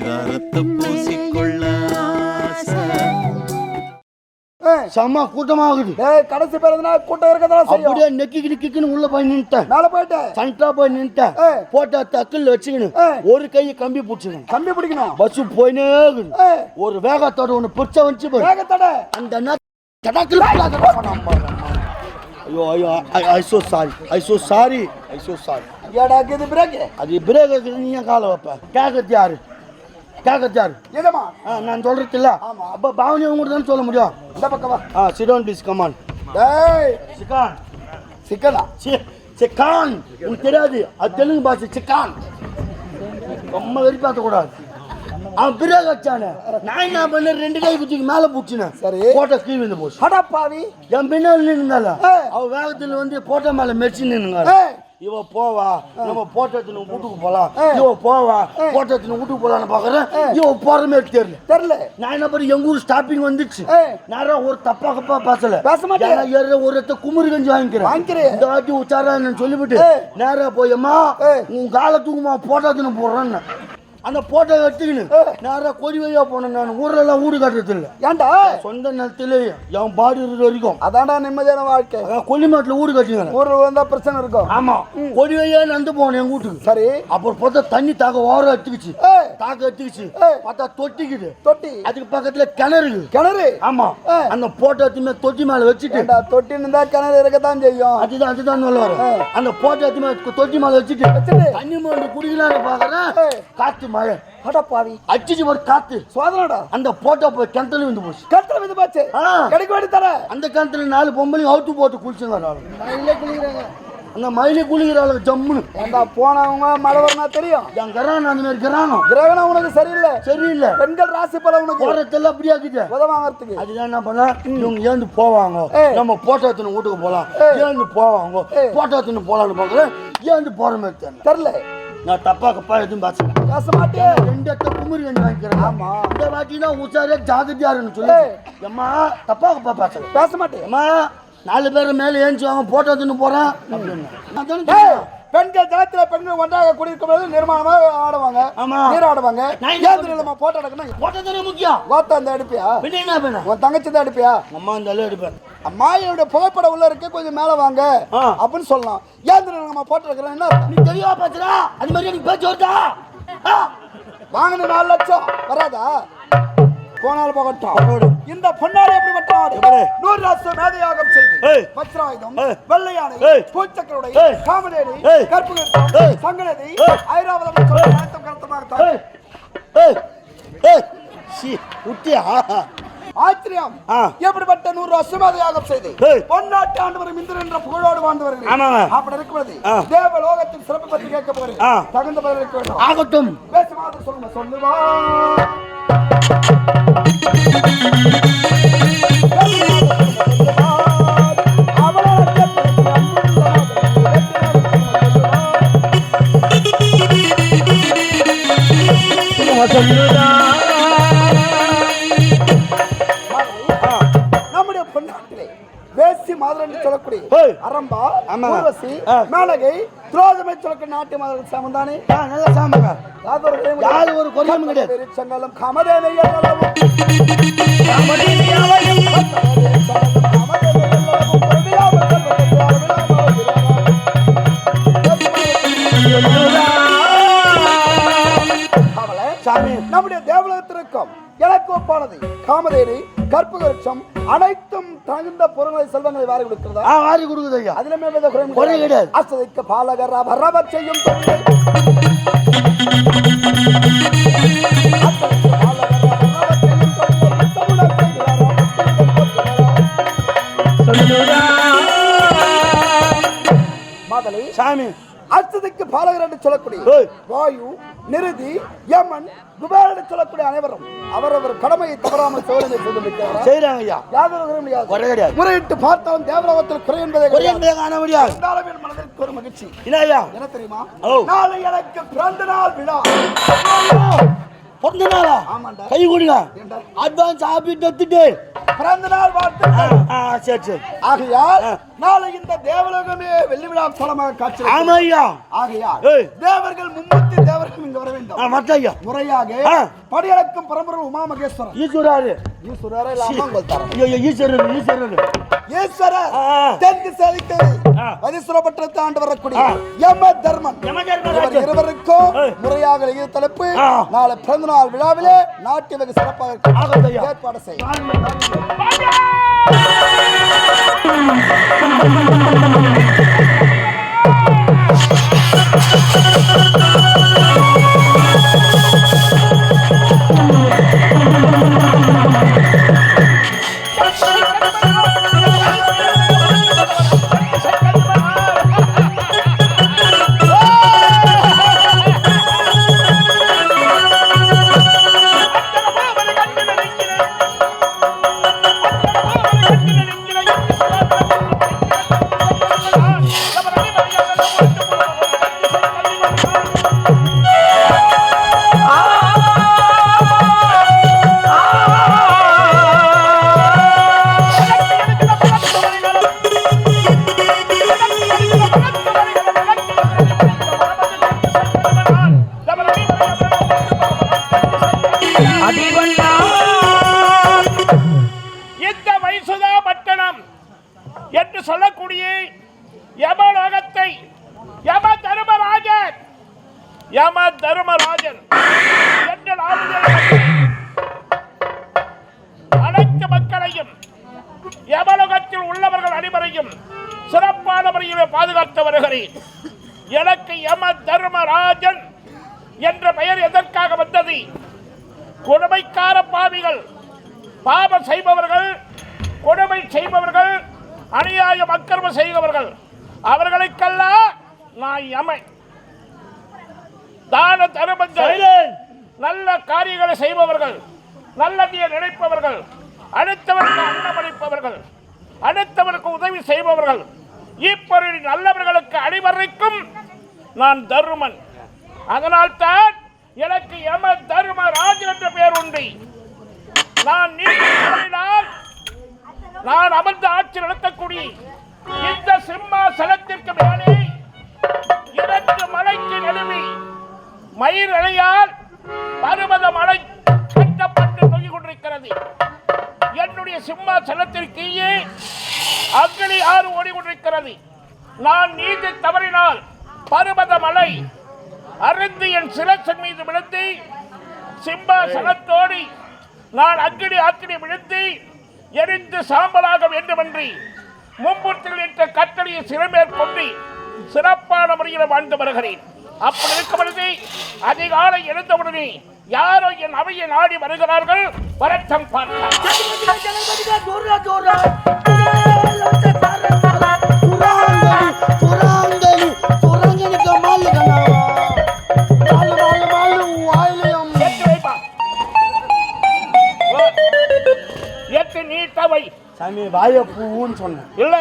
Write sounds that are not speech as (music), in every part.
பரிதாரத்தை பூசிக்கொள்ள. செம்ம கூட்டமாகுது. டேய் கடைசி பேர் எதுனா கூட்டம் இருக்கதான் செய்யும். அப்படியே நெக்கிக்கிட்டு கிக்குன்னு உள்ள போய் நின்ட்டேன் மேல போயிட்டு. சண்டா போய் நின்ட்டேன் ஏய். போட்டா தக்குல வச்சுக்கணும். ஏய். ஒரு கையை கம்பி பிடிச்சிக்கணும். கம்பி பிடிக்கணும். பஸ் போயினே இருக்குது ஏய், ஒரு வேகத்தோட ஒன்று பிடிச்ச வந்துச்சு பாரு. வேகத்தடை. அந்த தடாக்குல ஐயோ ஐயோ I so sorry I so sorry I so sorry ஏடா இது பிரேக் அது பிரேக் நீ ஏன் காலை வைப்ப? கேட்கறது யாரு? இதமா ஆ, நான் சொல்றது இல்ல. அப்ப பாவனி உங்கள்கிட்ட தானே சொல்ல முடியும்? இந்த பக்கம். ஆ சிடோன் ப்ளீஸ் கமான் டேய். சிக்கான். சிக்கலா சி- சிக்கான். உனக்கு தெரியாது. அது தெலுங்கு பாஷை சிக்கான். ரொம்ப வெறி பார்த்த கூடாது. அவன் பிரேக் வச்சானே. நான் என்ன பண்ண ரெண்டு கை குச்சிக்கு மேல பூச்சினேன் சரி. போட்டோ கீழ் வந்து போச்சு. அடா பாவி என் பின்னாடி நின்றால ஏய். அவ வேகத்துல வந்து போட்டோ மேல மெரிச்சு நின்னுங்க ஏய். இவ போவா நம்ம போட்டோ எடுத்துன்னு வீட்டுக்கு போலாம். இவ போவா போட்டோ எடுத்துன்னு வீட்டுக்கு போலாம்னு பாக்குறேன். இவ போற மாதிரி தெரியல. தெரியல. நான் என்ன பண்ணி எங்க ஊர் ஸ்டாப்பிங் வந்துச்சு. நேரம் ஒரு தப்பா கப்பா பேசல. பேச ஏற ஒரு இடத்த குமுறு கஞ்சி வாங்கிக்கிறேன். வாங்கிக்கிறேன். இந்த வாட்டி உச்சாரா சொல்லிவிட்டு. நேரா போய் அம்மா ஏய். உன் காலை தூக்குமா போட்டோ எடுத்துன்னு போடுறேன்னு. அந்த போட்டோ எடுத்துக்கின்னு ஏய். நேரா கொடி வையா போனேன் நான். ஊர்ல எல்லாம் வீடு கட்டுறது இல்ல ஏன்டா? சொந்த நிலத்துல என் பாடி இருக்கிற வரைக்கும். அதான்டா நிம்மதியான வாழ்க்கை. கொல்லிமேட்டுல வீடு கட்டிங்க ஊர்ல வந்தா பிரச்சனை இருக்கும். ஆமா. கொடி வையா நடந்து போனேன் என் வீட்டுக்கு. சரி. அப்புறம் பார்த்தா தண்ணி தாக்க ஓரம் எடுத்துக்கிச்சு. தாக்க எடுத்துக்கிச்சு. பார்த்தா தொட்டிக்குது. தொட்டி. அதுக்கு பக்கத்துல கிணறு. கிணறு? ஆமா. ஏய். அந்த போட்டோ எடுத்துமே தொட்டி மேல வச்சுட்டு. தொட்டி இருந்தா கிணறு இருக்கத்தான் செய்யும். அதுதான் அதுதான் சொல்ல வரேன். ஏய். அந்த போட்டோ எடுத்துமே தொட்டி மேல வச்சுட்டு. தண்ணி மோண்டு குடிக்கலாம்னு பாக்குறேன் ஏய். காத்து மழை. அடா பாவி. அடிச்சு ஒரு காத்து. சோதனடா அந்த போட்டோ போய் கிணத்துல வந்து போச்சு. கட்டளை வந்து போச்சு. கிடைக்க வேண்டி தர. அந்த கிணத்துல நாலு பொம்பளையும் அவுத்து போட்டு குளிச்சுங்க. மயிலே குளிக்கிறாங்க. அந்த மயிலி குளிக்கிற ஆளுக்கு ஜம்முன்னு ஏண்டா போனவங்க மழை வரனா தெரியும்? என் கரானம் அந்த மாதிரி கரானம் கிரகணம் உனக்கு சரியில்லை. சரியில்லை. பெண்கள் ராசி பல உனக்கு. போறதெல்லாம் அப்படியே ஆக்கிட்டு உதவாங்கிறதுக்கு. அதுதான் என்ன பண்ண? இவங்க ஏந்து போவாங்க. நம்ம போட்டோ எடுத்துன்னு வீட்டுக்கு போலாம். ஏய். ஏந்து போவாங்க. போட்டோ எடுத்துன்னு போலாம்னு பாக்குறேன் ஏந்து போற மாதிரி தெரியல. நான் தப்பா கப்பா எதுவும் பேசல. பேச மாட்டே. ரெண்டு இடத்த குமுறி கஞ்சி வாங்கிக்கிறேன். ஆமா. இந்த வாட்டினா உச்சாரே ஜாகிரதையா சொல்லி. ஏய். அம்மா தப்பா கப்பா பேசல. பேச மாட்டே. அம்மா நாலு பேர் மேல ஏஞ்சுவாங்க போட்டோ எடுத்துன்னு போறேன். அப்படின்னு. பெண்கள் ஜலத்துல பெண்கள் ஒன்றாக குடியிருக்கும் போது நிர்மாணமாக ஆடுவாங்க. ஆமா. நீராடுவாங்க. தெரியுமா? போட்டோ எடுக்கணும் போட்டோ தானே முக்கியம். கோத்தா அந்த என்ன பண்ண? உன் தங்கச்சி தான் எடுப்பியா? அம்மா இருந்தாலும் எடுப்பேன் அம்மா என்னுடைய புகைப்படம் உள்ள இருக்கு கொஞ்சம் மேல வாங்க. அப்படின்னு சொல்லலாம். ஏன் தெரியும் நம்ம போட்டோ எடுக்கிறோம் என்ன? நீ தெளிவா பேசுறா அது மாதிரி எனக்கு பேச்சு வருதா. வாங்கின நாலு லட்சம் வராதா போனால் போகட்டும் இந்த பொன்னாடி எப்படி? நூறு ராசு மேதையாகம் செய்து ஏய். வெள்ளையானை. பூச்சக்கருடை. கற்புகட்டம் ஏய். சங்கநதி ஏய். ஐராவதம் கருத்தமாக ஏய் ஆச்சரியம். எப்படிப்பட்ட நூறு அசுமதியாகம் செய்து ஏய். பொன்னாட்டு ஆண்டவர் இந்திரன் என்ற புகழோடு வாழ்ந்து வருகிறேன். அப்படி இருக்கிறது. தேவ லோகத்தின் சிறப்பு பற்றி கேட்க போகிறேன். தகுந்த பதில் இருக்க வேண்டும் ஆகட்டும் பேச மாதிரி சொல்லுங்க சொல்லுவா சொல்லக்கூடிய. அரம்பா. ஊர்வசி. மேலகை துரோதமை சொல்லக்கூடிய நாட்டு மாதிரி சமந்தானே ஆ, நல்ல சாமாங்க யாரு ஒரு குறையும் கிடையாது. செங்கலும் கமதேனை நம்முடைய தேவலகத்திற்கும் எனக்கு ஒப்பானது காமதேனி கற்புகரிச்சம் அனைத்தும் தகுந்த பொருளை செல்வங்களை வாரி கொடுக்கிறதா? வாரி கொடுக்குது ஐயா அதிலுமே எந்த குறையும் குறை கிடையாது. அசதிக்கு பாலகர் ரவர் செய்யும் சாமி. அச்சதுக்கு பாலகர் என்று சொல்லக்கூடிய. வாயு நிருதி யமன் குபேரன் சொல்லக்கூடிய அனைவரும் அவரவர் கடமையை தவறாமல் சோதனை செய்யறாங்க ஐயா. குறை கிடையாது. முறையிட்டு பார்த்தாலும் தேவலோகத்தில் குறை என்பதே குறை. என்பதை காண முடியாது. இருந்தாலும் என் மனதிற்கு ஒரு மகிழ்ச்சி. ஐயா என்ன தெரியுமா. நாளை எனக்கு பிறந்த நாள் விழா. பிறந்த நாளா? ஆமாண்டா. கை கொடுங்க? அட்வான்ஸ் ஆபி எடுத்துட்டு பிறந்த நாள் வாழ்த்துக்கள் சரி சரி. ஆகையால் நாளை இந்த தேவலோகமே வெள்ளி விழா கோலமாக காட்சி ஆமா ஐயா ஆகையால். தேவர்கள் மும்மூர்த்தி தேவர்கள் இங்கு வர வேண்டும். ஆ, மத்த ஐயா முறையாக. படியளக்கும் பரம்பரை உமா மகேஸ்வரன் ஈஸ்வராரு ஈஸ்வரர் இல்லாம உங்கள் தரம் ஐயோ, ஐயோ, ஈஸ்வரர். ஈஸ்வரர் ஈஸ்வரர். தெற்கு செழித்தது ஆ. மதீஸ்வரப்பட்டத்தை ஆண்டு வரக்கூடிய. யம தர்மன். இருவருக்கும். முறையாக எழுதிய தலைப்பு. நாளை பிறந்த நாள் விழாவிலே நாட்டிய வெகு சிறப்பாக. ஏற்பாடு செய் அனைவரையும் சிறப்பான முறையிலே பாதுகாத்து வருகிறேன். எனக்கு யம தர்மராஜன் என்ற பெயர் எதற்காக வந்தது? கொடுமைக்கார பாவிகள் பாவம் செய்பவர்கள் கொடுமை செய்பவர்கள் அநியாயம் அக்கிரமம் செய்பவர்கள் அவர்களுக்கெல்லாம் நான் யமை தான தருமங்கள் நல்ல காரியங்களை செய்பவர்கள் நல்லதைய நினைப்பவர்கள் அடுத்தவருக்கு அன்னமளிப்பவர்கள். அடுத்தவருக்கு உதவி செய்பவர்கள் இப்பொருள் நல்லவர்களுக்கு அடிவரைக்கும் நான் தருமன். அதனால்தான் எனக்கு யம தர்மராஜன் என்ற பெயர் உண்டு. நான் நீதினால் நான் அமர்ந்த ஆட்சி நடத்தக்கூடிய இந்த சிம்மாசனத்திற்கு மேலே இரண்டு மலைக்கு நடுவே மயிர் இலையால் பருவத மலை கட்டப்பட்டு தொங்கிக் கொண்டிருக்கிறது. என்னுடைய சிம்மாசனத்திற்கு அக்னி ஆறு ஓடிக்கொண்டிருக்கிறது நான் நீதி தவறினால் பருவத மலை அருந்து என் சிரசன் மீது விழுந்து சிம்மாசனத்தோடி நான் அக்கினி ஆக்கினி விழுந்து எரிந்து சாம்பலாக வேண்டுமென்றி மும்பூர்த்திகள் என்ற கட்டளையை சிறமேற்கொண்டு சிறப்பான முறையில் வாழ்ந்து வருகிறேன் அப்படி இருக்கும் பொழுது அதிகாலை எழுந்தவுடனே யாரோ என் அவையை நாடி வருகிறார்கள் வரட்டம் பார்த்தார் சாமி வாய பூன்னு சொன்னேன். இல்ல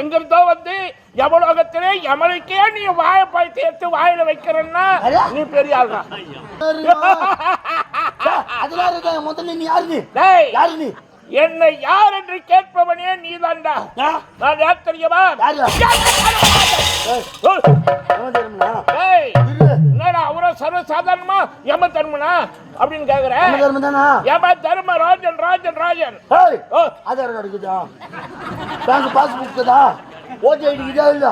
எங்க இருந்தோ வந்து யமலோகத்திலே யமனுக்கே நீ வாயை பாய் தேர்த்து வாயில வைக்கிறன்னா நீ பெரிய ஆள் (laughs) தான் முதல்ல நீ யாரு நீ? டேய். யாரு நீ? என்னை யார் என்று கேட்பவனே நீதான்டா ஆ? நான் யார் தெரியுமா. என்னடா அவரோ சர்வ சாதாரணமா யம தர்மனா? அப்படின்னு கேக்குற. நம்ம தர்மம் தானா? யம தர்ம ராஜன் ராஜன் ராஜன். ஆதார் கார்டு இருக்குதா பேங்க் பாஸ்புக் இருக்குதா? ஓட்டு ஐடி இருக்குதா இல்ல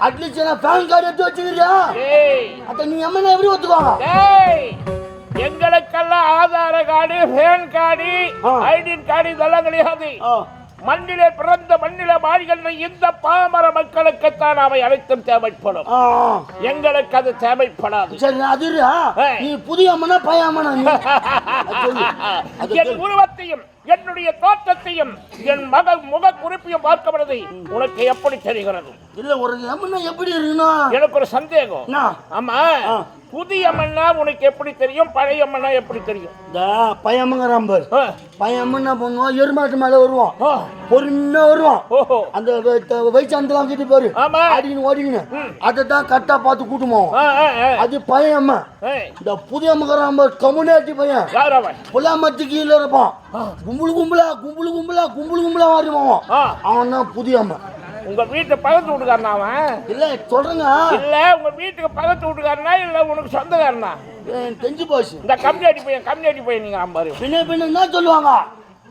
அட்லீஸ்ட் நான் பேன் கார்டு எடுத்து வச்சுக்கிறியா? ஏய். அத்த நீ எம்மனை எப்படி ஒத்துக்குவாங்க? எங்களுக்கெல்லாம் ஆதார கார்டு பேன் கார்டு ஆ. ஐடி கார்டு இதெல்லாம் கிடையாது. மண்ணிலே பிறந்த மண்ணிலே வாழ்கின்ற இந்த பாமர மக்களுக்குத்தான் அவை அனைத்தும் தேவைப்படும். எங்களுக்கு அது தேவைப்படாது சரி அது. நீ புதிய அம்மனா (laughs) என். உருவத்தையும் என்னுடைய தோற்றத்தையும் என் மக முக குறிப்பையும் பார்க்கப்படுது. உனக்கு எப்படி தெரிகிறது? இல்ல ஒரு எம்மனா எப்படி இருக்கணும் எனக்கு ஒரு சந்தேகம்? ஆமா. புதிய மண்ணா உனக்கு எப்படி தெரியும்? பழைய மண்ணா எப்படி தெரியும்? அம்மங்கிறான் பாரு என்ன பண்ணுவோம் எருமாட்டு மேலே வருவோம். பொறுமையா வருவான் அந்த வயசாந்தலாம் கிட்ட பாரு. அடிக்கணும் ஓடிக்கணும் அதை தான் கரெக்டா பார்த்து கூட்டுமோம். அது பையன் அம்மா. இந்த புதிய மகராம கம்யூனிட்டி பையன். புல்லாமத்து கீழே இருப்பான். கும்பல் கும்பலா கும்பல் கும்பலா கும்பல் கும்பலா மாறிடுவான். அவன். தான் புதிய அம்மா. உங்க வீட்டு பக்கத்து வீட்டுக்காரனா அவன்? இல்ல சொல்றேங்க. இல்ல உங்க வீட்டுக்கு பக்கத்து வீட்டுக்காரனா இல்ல உனக்கு சொந்தக்காரனா? தெரிஞ்சு போச்சு. இந்த கம்யூனிட்டி பையன் கம்யூனிட்டி பையன் நீங்க பாரு பின்ன பின்ன என்ன சொல்லுவாங்க?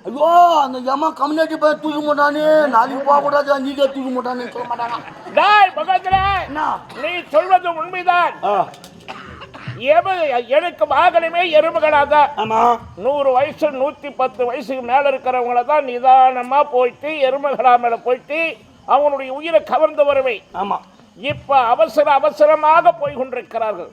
ஐயோ அந்த ஏமா கம்யூனிட்டி பையன் தூக்க மாட்டானே நாளைக்கு போக கூடாது நீங்க தூக்க மாட்டானே? சொல்ல பக்கத்துல என்ன? நீ சொல்வது உண்மைதான். எனக்கு வாகனமே எருமைகளாதான் ஆமா. நூறு வயசு நூத்தி பத்து வயசுக்கு மேல இருக்கிறவங்கள தான் நிதானமா போயிட்டு எருமைகளா மேல போயிட்டு அவங்களுடைய உயிரை கவர்ந்து வருவை ஆமா. இப்ப அவசர அவசரமாக போய் கொண்டிருக்கிறார்கள்